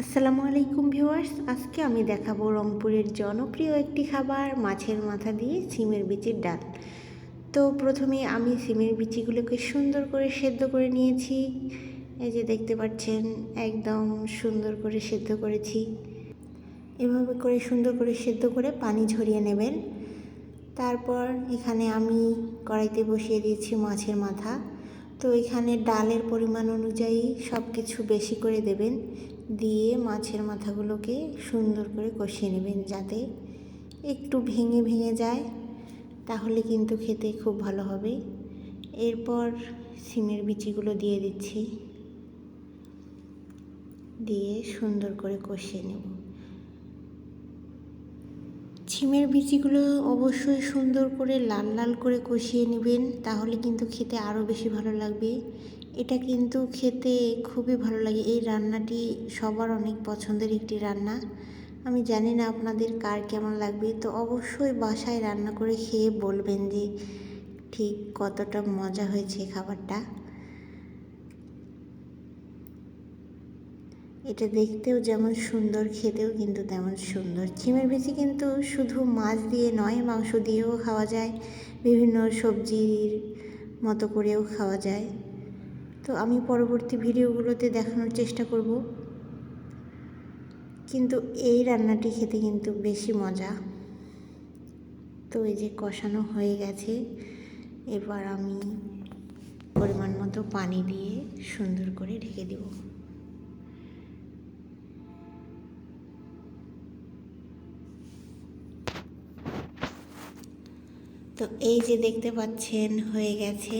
আসসালামু আলাইকুম ভিউয়ার্স, আজকে আমি দেখাবো রংপুরের জনপ্রিয় একটি খাবার, মাছের মাথা দিয়ে সিমের বিচির ডাল। তো প্রথমে আমি সিমের বিচিগুলোকে সুন্দর করে সেদ্ধ করে নিয়েছি। এই যে দেখতে পাচ্ছেন, একদম সুন্দর করে সেদ্ধ করেছি। এভাবে করে সুন্দর করে সেদ্ধ করে পানি ঝরিয়ে নেবেন। তারপর এখানে আমি কড়াইতে বসিয়ে দিয়েছি মাছের মাথা। তো এখানে ডালের পরিমাণ অনুযায়ী সব কিছু বেশি করে দেবেন, দিয়ে মাছের মাথাগুলোকে সুন্দর করে কষিয়ে নেবেন যাতে একটু ভেঙে ভেঙে যায়, তাহলে কিন্তু খেতে খুব ভালো হবে। এরপর সিমের বিচিগুলো দিয়ে দিচ্ছি, দিয়ে সুন্দর করে কষিয়ে নেব। ছিমের বিচিগুলো অবশ্যই সুন্দর করে লাল লাল করে কষিয়ে নেবেন, তাহলে কিন্তু খেতে আরও বেশি ভালো লাগবে। এটা কিন্তু খেতে খুবই ভালো লাগে। এই রান্নাটি সবার অনেক পছন্দের একটি রান্না। আমি জানি না আপনাদের কার কেমন লাগবে, তো অবশ্যই বাসায় রান্না করে খেয়ে বলবেন যে ঠিক কতটা মজা হয়েছে খাবারটা। এটা দেখতেও যেমন সুন্দর, খেতেও কিন্তু তেমন সুন্দর। চিমের বিচি কিন্তু শুধু মাছ দিয়ে নয়, মাংস দিয়েও খাওয়া যায়, বিভিন্ন সবজির মতো করেও খাওয়া যায়। তো আমি পরবর্তী ভিডিওগুলোতে দেখানোর চেষ্টা করব। কিন্তু এই রান্নাটি খেতে কিন্তু বেশি মজা। তো এই যে কষানো হয়ে গেছে, এবার আমি পরিমাণ মতো পানি দিয়ে সুন্দর করে ঢেকে দেবো। তো এই যে দেখতে পাচ্ছেন, হয়ে গেছে।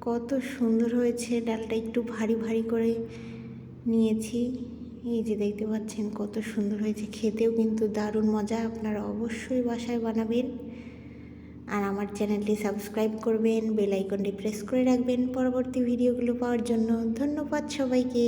কত সুন্দর হয়েছে, ডালটা একটু ভারী ভারী করে নিয়েছি। এই যে দেখতে পাচ্ছেন, কত সুন্দর হয়েছে। খেতেও কিন্তু দারুণ মজা, আপনারা অবশ্যই বাসায় বানাবেন। আর আমার চ্যানেলটি সাবস্ক্রাইব করবেন, বেল আইকনটি প্রেস করে রাখবেন পরবর্তী ভিডিওগুলো পাওয়ার জন্য। ধন্যবাদ সবাইকে।